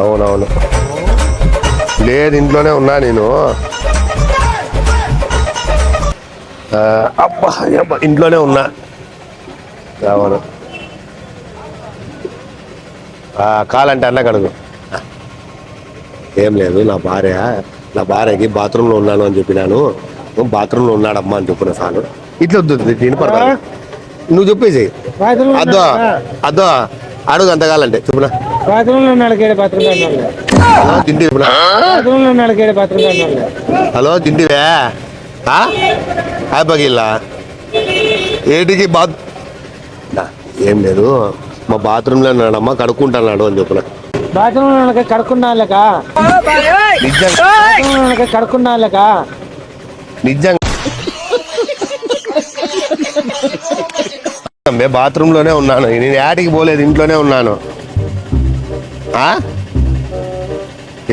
అవునవును. లేదు ఇంట్లోనే ఉన్నా నేను. అబ్బా అబ్బా, ఇంట్లోనే ఉన్నా. అవును. కాలంటే అన్న కడుగు. ఏం లేదు నా భార్య నా భార్యకి బాత్రూంలో ఉన్నాను అని చెప్పినాను. బాత్రూంలో ఉన్నాడమ్మా అని చెప్పిన సాను ఇట్లా వద్దు వినపడతా నువ్వు చెప్పేసి అద్దో? అద్దో అడుగు అంతకాలంటే చెప్పునా బాత్రూంలో ఉన్నాడు కేడు బాత్రూమ్ హలో చెప్పునా బాత్రూంలో ఉన్నాడు కేడు బాత్రూమ్ హలో తింటివే ఆ? హాయ్ బగిల్లా ఏటికి బాత్? ఏం లేదు. మా బాత్రూంలో ఉన్నాడమ్మా కడుక్కుంటున్నాడు అని చెప్పిన. బాత్రూమ్లో కడుక్కున్నాళ్ళక నిజంగా. కడుక్కున్నాళ్ళక నిజంగా. బాత్రూంలోనే ఉన్నాను. నేను యాటికి పోలేదు ఇంట్లోనే ఉన్నాను?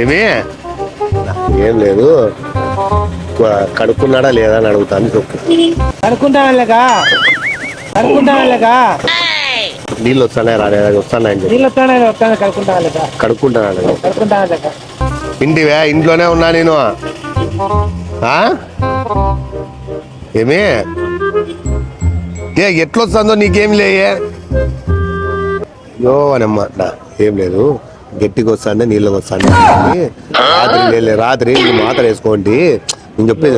ఏమి? ఏం లేదు. కడుక్కున్నాడా లేదా అని అడుగుతాను చెప్పు. కడుక్కుంటాళ్ళక నీళ్ళు వస్తానే రాలేదా? వస్తానని నీళ్ళు వస్తానే కడుక్కుంటాళ్ళక ఇంటివే? ఇంట్లోనే ఉన్నా నేను. ఆ? ఏమి? ఏ ఎట్లొస్తుందో నీకేం లేయే? యో అనమ్మ నా, ఏం లేదు. గట్టికి వస్తాండే నీళ్ళకి వస్తాండే రాత్రి లేలే రాత్రి మీరు మాత్ర వేసుకోండి. నేను చెప్పేది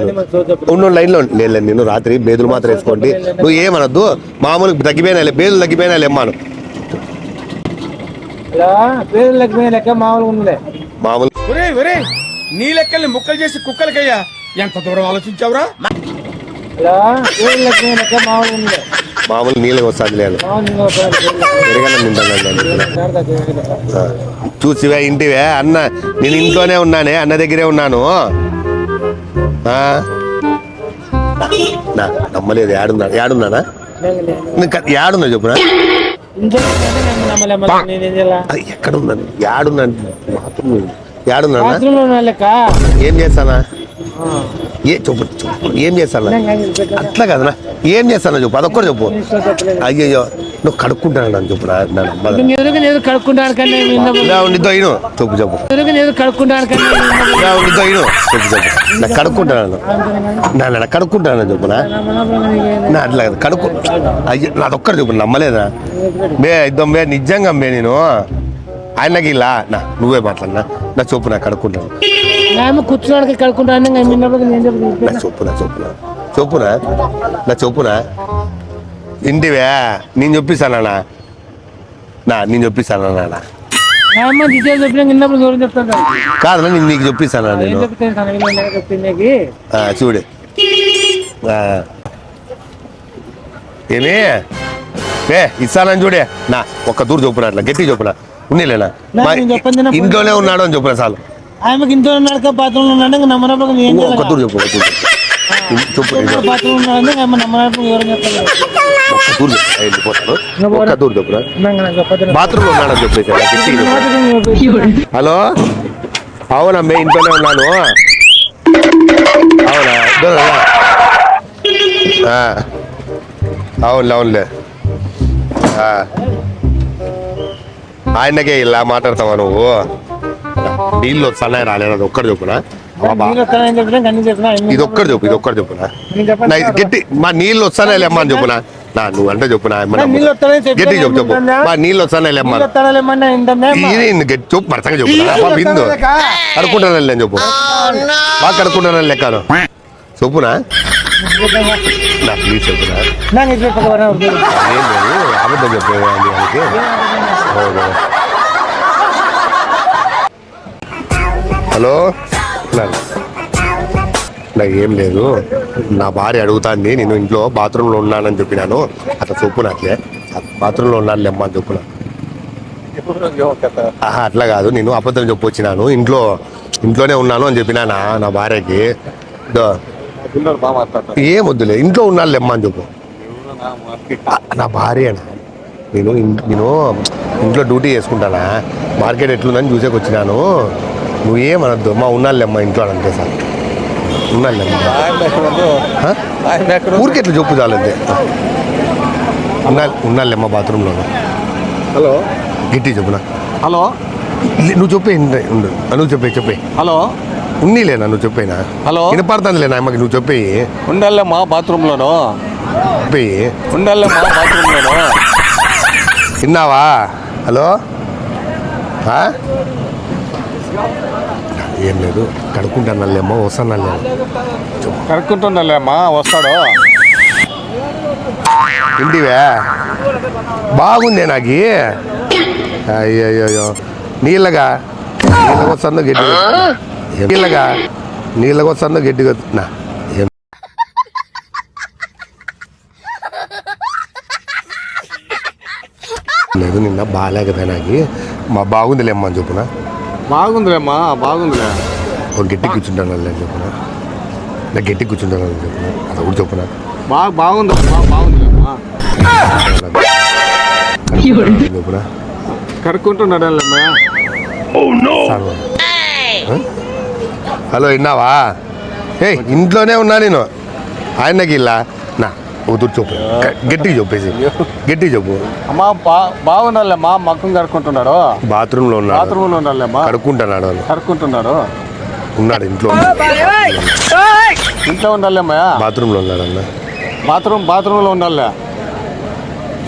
ఉన్న లైన్లో లేదు నేను రాత్రి బేదులు మాత్రం వేసుకోండి. నువ్వు ఏమనొద్దు? మామూలు తగ్గిపోయినా బేదులు తగ్గిపోయినా ఉందిలే. మామూలు నీ లెక్కల్ని ముక్కలు చేసి కుక్కలకయ్యా. ఎంత దూరం ఆలోచించావురా? ఇలా మామూలు నీళ్ళకి వస్తాంది లేదు. చూసివే ఇంటివే. అన్న నేను ఇంట్లోనే ఉన్నానే అన్న దగ్గరే ఉన్నాను. ఆ? నా నమ్మలేదు యాడున్నా యాడున్నానా నేను క- యాడున్నా చెప్పునా ఇంట్లో నమ్మలేమ్మ నేనేం చేయాల అది ఎక్కడున్నాను? యాడున్నాను బాత్రూమ్. యాడున్నానా బాత్రూమ్లో ఉన్న లెక్క. ఏం చేస్తానా? ఏ చెప్పు చెప్పు. ఏం చేస్తానా? అట్లా కదనా ఏం చేస్తానా చెప్పు. అదొక్కటి చెప్పు. అయ్యయ్యో నువ్వు కడుక్కుంటాను అని నేను కడుక్కుంటాను అయిను చెప్పు చెప్పు. కడుక్కుంటాను చెప్పు చెప్పు. నా కడుక్కుంటాను నా కడుక్కుంటాను చెప్పునా నా అట్లా కాదు, కడుక్కు. అయ్యో నాదొక్కటి చెప్పు. నమ్మలేదా? బే ఇద్దాం బే నిజంగా బే నేను. ఆయనకి ఇలా. నా నువ్వే మాట్లాడినా నా చొప్పు నా కడుక్కుంటాను. మేము కూర్చోడానికి నిన్నప్పుడు నేను చొప్పున చొప్పున చొప్పున నా చొప్పున ఇంటివే నేను చెప్పిస్తానా నా? నేను చెప్పిస్తానా నా అమ్మ డీటెయిల్ చెప్పినా నిన్నప్పుడు దూరం చెప్తాను కాదు? నేను నీకు చెప్పిస్తానా ఏం నేను? చూడు. ఏమి? ఏ ఇస్తానని చూడే. నా ఒక్క దూరు చొప్పున అట్లా గట్టి చొప్పున ఉన్నీలేనా? నా, మా నేను చెప్పంది నా ఇంట్లోనే ఉన్నాడు అని చెప్పిన చాలు. ఆమెకి ఇంట్లో ఉన్నాడు బాత్రూమ్లో ఉన్నాడు నమ్మనప్పుడు నేను ఒక్క దూరు చెప్పు ఒక్క దూరు చెప్పు. ఇన్- చెప్పు ఇన్- బాత్రూమ్ ఉన్నాడు ఆమె నమ్మనప్పుడు ఎవరు చెప్తాను ఒక్క దూరు చెప్పు. ఆ, వెళ్ళిపోతాను ఒక్క దూరు చెప్పురా చెప్పదు బాత్రూమ్లో ఉన్నాడని చెప్పేసి గట్టి చెప్పు. హలో అవునమ్మే ఇంట్లోనే ఉన్నాను అవునా? ఆ. అవునులే అవునులే ఆ. ఆయనకే ఇలా మాట్లాడతావా నువ్వు నీళ్ళు సన్నాయి రాలేదు? అది ఒక్కటి చెప్పునా చెప్పినా చెప్పినా అన్ని ఇది ఒక్కటి చెప్పు ఇది ఒక్కటి చెప్పునా నేను నా ఇది గట్టి మా నీళ్ళు వస్తానే లేమ్మా అని చెప్పునా? నా నువ్వు అంటే చెప్పునా? చెప్పినా గట్టి చెప్పు చెప్పు? మా నీళ్ళు వస్తానే లేమ్మా. ఇది గట్టి చెప్పు మరసంగా చెప్పు మా బిందు కడుక్కుంటాను అని చెప్పు. బాగా కడుక్కుంటాను లెక్కను చెప్పునా? నా ప్లీజ్ చెప్పునా అబద్ధం దానికి హలో? నా- నాకు ఏం లేదు. నా భార్య అడుగుతాంది నేను ఇంట్లో బాత్రూంలో ఉన్నానని చెప్పినాను. అట్లా చెప్పు నాకే. బాత్రూంలో ఉన్నాను లేమ్మా అని చెప్పున అట్లా కాదు. నేను అబద్ధం చెప్పొచ్చినాను. ఇంట్లో ఇంట్లోనే ఉన్నాను అని చెప్పినానా నా భార్యకి? ఏం వద్దులే ఇంట్లో ఉన్నాను లేమ్మా అని చెప్పు. నా భార్య నేను నేను ఇంట్లో డ్యూటీ చేసుకుంటానా? మార్కెట్ ఎట్లుందని చూసేకి వచ్చినాను నువ్వేమనద్దు. మా ఉన్నాళ్ళేమ్మా ఇంట్లో అంతే సార్. ఉన్నాళ్ళేమ్మా. ఆ? ఊరికే ఎట్లా చెప్పు చాలంతే. ఉన్నా ఉన్నాళ్ళేమ్మా బాత్రూంలో. హలో? గిట్టి చెప్పునా? హలో? నువ్వు చెప్పే ఉండు. నువ్వు చెప్పే చెప్పే హలో? ఉన్నీలేనా నువ్వు చెప్పేనా? హలో? వినపడుతుందిలేనా అమ్మకి నువ్వు చెప్పేయి. ఉండాలమ్మా బాత్రూంలోను? చెప్పేయి. ఉండాలమ్మా బాత్రూంలోను? విన్నావా? హలో? ఏం లేదు. కడుక్కుంటాను నల్లేమ్మో వస్తాను నల్లేమో కనుక్కుంటుండాలేమ్మా వస్తాడు. ఇంటివే బాగుందే నాకు. అయ్యయ్యో నీళ్ళగా? నీళ్ళగా వస్తుందో ఏం నీళ్ళగా? నీళ్ళగా వస్తుందో గట్టిగా నా ఏం లేదు నిన్న బాగాలేకదా నాకు. మా బాగుందిలేమ్మా అని చెప్పున? బాగుందిలేమ్మా బాగుందిలే. ఒక గట్టి కూర్చుంటాను అని చెప్పున? నా గట్టి కూర్చుంటాను అని చెప్పున? అది ఒకటి చెప్పున? బాగా బాగుందమ్మా బాగుందిలేమ్మా. చెప్పున. ఆ? హలో విన్నావా? ఏ ఇంట్లోనే ఉన్నా నేను. ఆయనకి ఇలా. నా. ఉదురు చెప్పు గ- గట్టిగా చెప్పేసి గట్టిగా చెప్పు అమ్మా బా బాగుండాలమ్మా మక్కం కడుక్కుంటున్నాడు. బాత్రూంలో ఉన్నాడు. బాత్రూంలో ఉండాలమ్మా కడుక్కుంటున్నాడు వాళ్ళు. కడుక్కుంటున్నాడు. ఉన్నాడు ఇంట్లో. ఇంట్లో ఉండాలమ్మా బాత్రూంలో ఉన్నాడు అన్న. బాత్రూమ్ బాత్రూంలో ఉండాలి.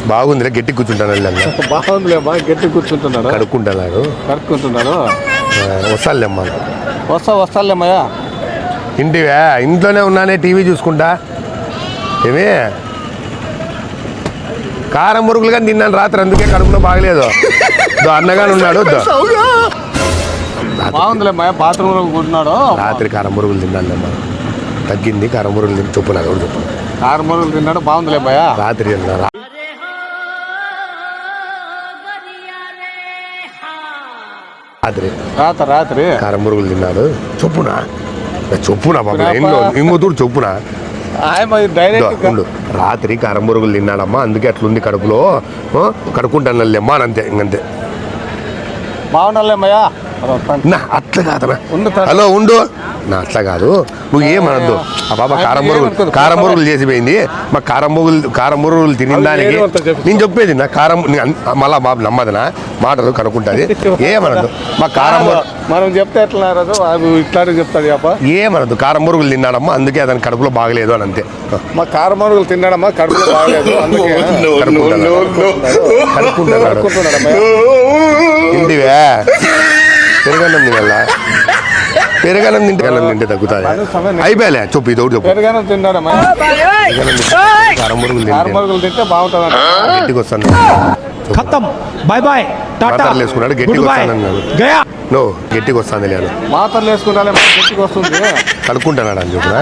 బాగుందిలే గట్టి కూర్చుంటాను అన్న. బాగుందిలేమ్మా గట్టి కూర్చుంటున్నాడు. కడుక్కుంటున్నాడు. కడుక్కుంటున్నాడు. వస్తాలేమ్మా వస్తా వస్తాలేమ్మయ్యా ఇంటివే ఇంట్లోనే ఉన్నానే టీవీ చూసుకుంటా. ఏమి? కారం మురుగులు కానీ తిన్నాను రాత్రి అందుకే కడుపులో బాగలేదు. అన్నగానే ఉన్నాడు బాత్రూంలో కూర్చున్నాడు. రాత్రి కారం మురుగులు తిన్నాను తగ్గింది కారం మురుగులు తిని చొప్పున అది కూడా చెప్పు కారు మొదలు తిన్నాడు బాగుందిలేమ్మయ్యా రాత్రి తిన్నా. రా- రాత్రి. రాత్రి రాత్రి. కారం మురుగులు తిన్నాడు. చొప్పున చొప్పున పాప ఇంట్లో ఇంకొతూరు చొప్పున ఆయన దో, డైరెక్ట్ ఉండు. రాత్రి కారం మురుగులు తిన్నాడమ్మా అందుకే అట్లుంది కడుపులో కడుక్కుంటాను లేమ్మా అని అంతే ఇంకంతే బాగుండాలేమ్మయ్యా నా అట్లా కాదనా తా- హలో ఉండు. నా అట్లా కాదు. నువ్వు ఏమనద్దు. ఆ బాబా కారం ఏమనుకోదు. కారం మురుగులు చేసిపోయింది. మా కారం మురుగులు కారం మురుగులు తినిన అది దానికి. నేను చెప్పేది నా కారం మళ్ళా బాబు నమ్మదనా? మాటలు కనుక్కుంటుంది. ఏమనద్దు. మా కారం మనం చెప్తే ఎట్లా ఇట్లానే చెప్తాడు ఏమనద్దు. కారం మురుగులు తిన్నాడమ్మా అందుకే అతని కడుపులో బాగలేదు అని అంతే. మా కారమరుగులు తిన్నాడమ్మా కడుపులో బాగలేదు. అందుకే ఇంటివే పెరగన్నం తినాలా? పెరగన్నం తింటే పెరగన్నం తింటే తగ్గుతుంది అయిపోయాలే చెప్పు ఇది ఒకటి పెరగన్నం తింటే బాగుంటుంది వస్తాను. Bye bye. వేసుకున్నాడు గట్టికి వస్తాను గయా. నో గట్టికి వస్తాను లేదు మాత్రలు వేసుకున్నా గట్టికి వస్తుంది. అని చెప్పునా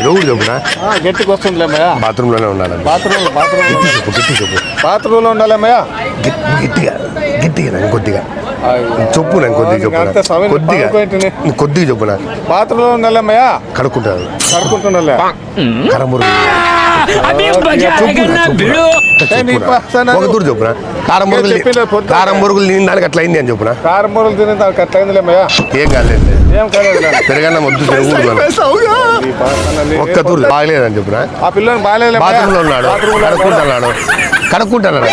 ఎవరు చెప్పునా గట్టికి వస్తుందిలేమ్మయ్యా బాత్రూంలోనే ఉన్నాడు బాత్రూమ్ బాత్రూమ్ గట్టి చెప్పు గట్టి చెప్పు. బాత్రూంలో ఉండాలేమ్మయ్యా గట్టి- గట్టిగా గట్టిగా కొద్దిగా. చెప్పు నేను కొద్దిగా చెప్పు కొద్దిగా. కొద్దిగా చెప్పు నాకు బాత్రూంలో ఉండాలేమ్మయ్యా కడుక్కుంటాడు కడుక్కుంటుండాలే. కారమురు. ఒక దూరు చెప్పున కారం బొరుగులు కారం బొరుగులు తిని దానికి అట్లా అయింది అని చెప్పున కారం తిని దానికి అట్లా అయింది ఏం కాలేదు ఏం కాలేదు పెరగన్న వద్దు తిరుగుడు ఒక్క దూరు బాగలేదని ఆ పిల్లలు బాగాలేదు బాత్రూంలో ఉన్నాడు. కనుక్కుంటున్నాడు